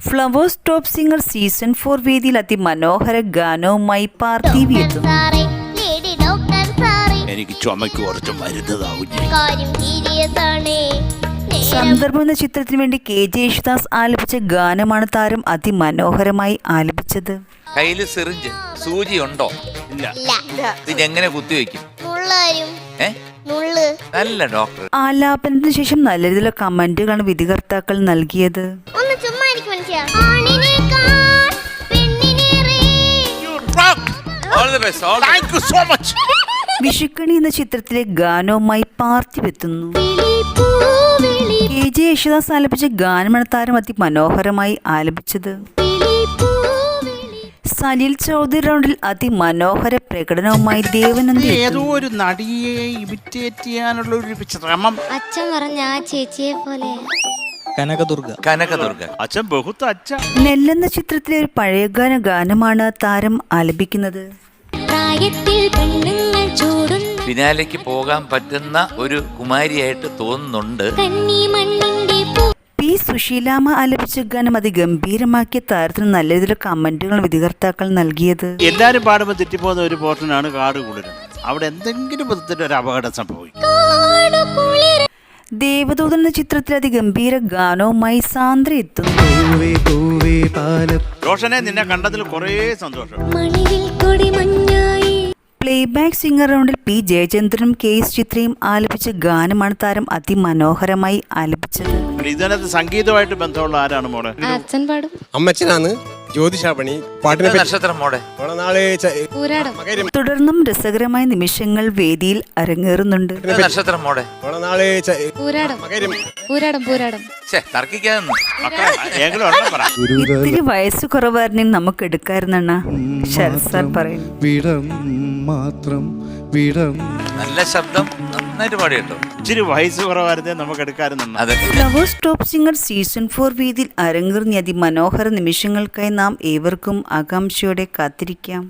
Flowers top singer season four വേദിയിൽ അതിമനോഹര ഗാനവുമായി party എത്തുന്നു എനിക്ക് ചുമക്ക് കുറച്ച് മരുന്ന് സന്ദർഭം എന്ന ചിത്രത്തിന് വേണ്ടി കെ ജെ യേശുദാസ് ആലപിച്ച ഗാനമാണ് താരം അതിമനോഹരമായി ആലപിച്ചത്. കയ്യിൽ സിറിഞ്ച് സൂചി ഉണ്ടോ ഇല്ല. ഇല്ല. ഇതെങ്ങനെ കുത്തിവെക്കും? നല്ല ഡോക്ടർ. ആലാപനത്തിന് ശേഷം നല്ല രീതിയിലുള്ള കമന്റുകളാണ് വിധികർത്താക്കൾ നൽകിയത്. വിഷുക്കണി എന്ന ചിത്രത്തിലെ ഗാനവുമായി പാർട്ടി വെത്തുന്നു കെ ജെ യേശുദാസ് ആലപിച്ച ഗാനമാണ് താരം അതിമനോഹരമായി ആലപിച്ചത്. സനിൽ സലിൽ ചൗധരി റൗണ്ടിൽ അതിമനോഹര പ്രകടനവുമായി ദേവനന്ദി ഏതോ ഒരു നടിയെ ഇമിറ്റേറ്റ് ചെയ്യാനുള്ള ഒരു ശ്രമം. അച്ഛൻ പറഞ്ഞ ആ ചേച്ചിയെ പോലെ. കനകദുർഗ. കനകദുർഗ. അച്ഛൻ ബഹുത്ത് അച്ഛ. നെല്ലെന്ന ചിത്രത്തിലെ ഒരു പഴയകാല ഗാനമാണ് താരം ആലപിക്കുന്നത്. പിന്നാലേക്ക് ഫിനാലേക്ക് പോകാൻ പറ്റുന്ന ഒരു കുമാരിയായിട്ട് തോന്നുന്നുണ്ട്. പൂ പി സുശീലാമ ആലപിച്ച ഗാനം അതിഗംഭീരമാക്കിയ താരത്തിന് നല്ല രീതിയിലുള്ള കമന്റുകൾ വിധികർത്താക്കൾ നൽകിയത്. എല്ലാരും പാടുമ്പോൾ തെറ്റിപ്പോകുന്ന ഒരു പോർഷനാണ് കാട് കൂടുതൽ അവിടെ എന്തെങ്കിലും വിധത്തിൽ ഒരു അപകടം സംഭവിക്കും. ദേവദൂതൻ എന്ന ചിത്രത്തിൽ അതിഗംഭീര ഗാനവുമായി സാന്ദ്ര എത്തുന്നു. നിന്നെ കണ്ടതിൽ കുറേ സന്തോഷം. പ്ലേബാക്ക് സിംഗർ റൗണ്ടിൽ പി ജയചന്ദ്രനും കെ എസ് ചിത്രയും ആലപിച്ച ഗാനമാണ് താരം അതിമനോഹരമായി ആലപിച്ചത്. ഇതിനകത്ത് സംഗീതമായിട്ട് ബന്ധമുള്ള ആരാണ് മോളെ? അച്ഛൻ പാടും. അമ്മച്ചനാണ്. ജ്യോതിഷാപണി പാട്ടിനെ നക്ഷത്രം മോടെ നാൾ തുടർന്നും രസകരമായ നിമിഷങ്ങൾ വേദിയിൽ അരങ്ങേറുന്നുണ്ട്. നക്ഷത്രം മോടെ നാൾ ഇത്തിരി വയസ്സ് കുറവായിരുന്നെങ്കിൽ നമുക്ക് എടുക്കാറുണ്ടെണ്ണ ശരത് സാർ പറയുന്നു വിടം മാത്രം വിടം. നല്ല ശബ്ദം നന്നായിട്ട് പാടി കേട്ടോ. ഇച്ചിരി വയസ്സ് കുറവായിരുന്നേ നമുക്ക് ടോപ്പ് സിംഗർ സീസൺ ഫോർ വേദിയിൽ അരങ്ങേറുന്ന അതിമനോഹര നിമിഷങ്ങൾക്കായി നാം ഏവർക്കും ആകാംക്ഷയോടെ കാത്തിരിക്കാം.